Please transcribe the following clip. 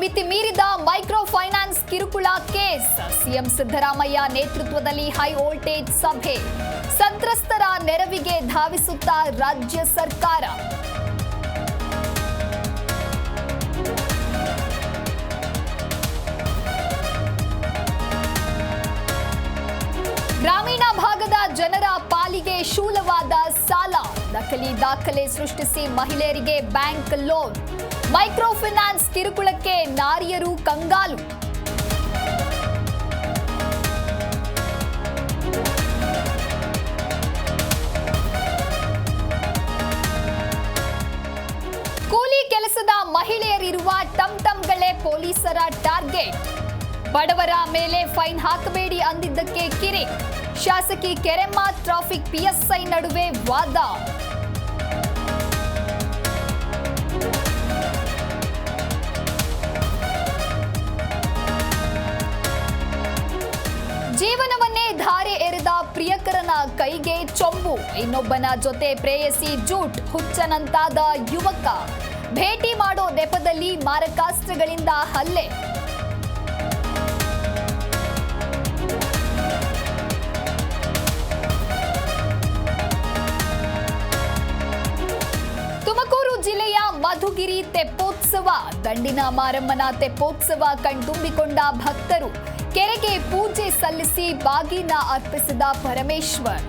ಮಿತಿ ಮೀರಿದ micro finance ಕಿರುಕುಳ ಕೇಸ್. ಸಿಎಂ ಸಿದ್ದರಾಮಯ್ಯ ನೇತೃತ್ವದಲ್ಲಿ ಹೈ ವೋಲ್ಟೇಜ್ ಸಭೆ. ಸಂತ್ರಸ್ತರ ನೆರವಿಗೆ ಧಾವಿಸುತ್ತಾ ರಾಜ್ಯ ಸರ್ಕಾರ. ಗ್ರಾಮೀಣ ಭಾಗದ ಜನರ ಪಾಲಿಗೆ ಶೂಲವಾದ ಸಾಲ. ನಕಲಿ ದಾಖಲೆ ಸೃಷ್ಟಿಸಿ ಮಹಿಳೆಯರಿಗೆ ಬ್ಯಾಂಕ್ ಲೋನ್. ಮೈಕ್ರೋ ಫೈನಾನ್ಸ್ ಕಿರುಕುಳಕ್ಕೆ ನಾರಿಯರು ಕಂಗಾಲು. ಕೂಲಿ ಕೆಲಸದ ಮಹಿಳೆಯರಿರುವ ಟಮ್ ಟಮ್ಗಳೇ ಪೊಲೀಸರ ಟಾರ್ಗೆಟ್. ಬಡವರ ಮೇಲೆ ಫೈನ್ ಹಾಕಬೇಡಿ ಅಂದಿದ್ದಕ್ಕೆ ಕಿರಿ. ಶಾಸಕಿ ಕೆರೆಮ್ಮ ಟ್ರಾಫಿಕ್ ಪಿಎಸ್ಐ ನಡುವೆ ವಾದ. ಪ್ರಿಯಕರನ ಕೈಗೆ ಚೊಂಬು. ಇನ್ನೊಬ್ಬನ ಜೊತೆ ಪ್ರೇಯಸಿ ಜೂಟ್ ಹುಚ್ಚನಂತಾದ ಯುವಕ. ಭೇಟಿ ಮಾಡೋ ನೆಪದಲ್ಲಿ ಮಾರಕಾಸ್ತ್ರಗಳಿಂದ ಹಲ್ಲೆ. ತುಮಕೂರು ಜಿಲ್ಲೆಯ ಮಧುಗಿರಿ ತೆಪ್ಪೋತ್ಸವ. ದಂಡಿನ ಮಾರಮ್ಮನ ತೆಪ್ಪೋತ್ಸವ ಕಣ್ತುಂಬಿಕೊಂಡ ಭಕ್ತರು. ಕೆರೆಗೆ ಪೂಜೆ ಸಲ್ಲಿಸಿ ಬಾಗಿನ ಅರ್ಪಿಸಿದ ಪರಮೇಶ್ವರ್.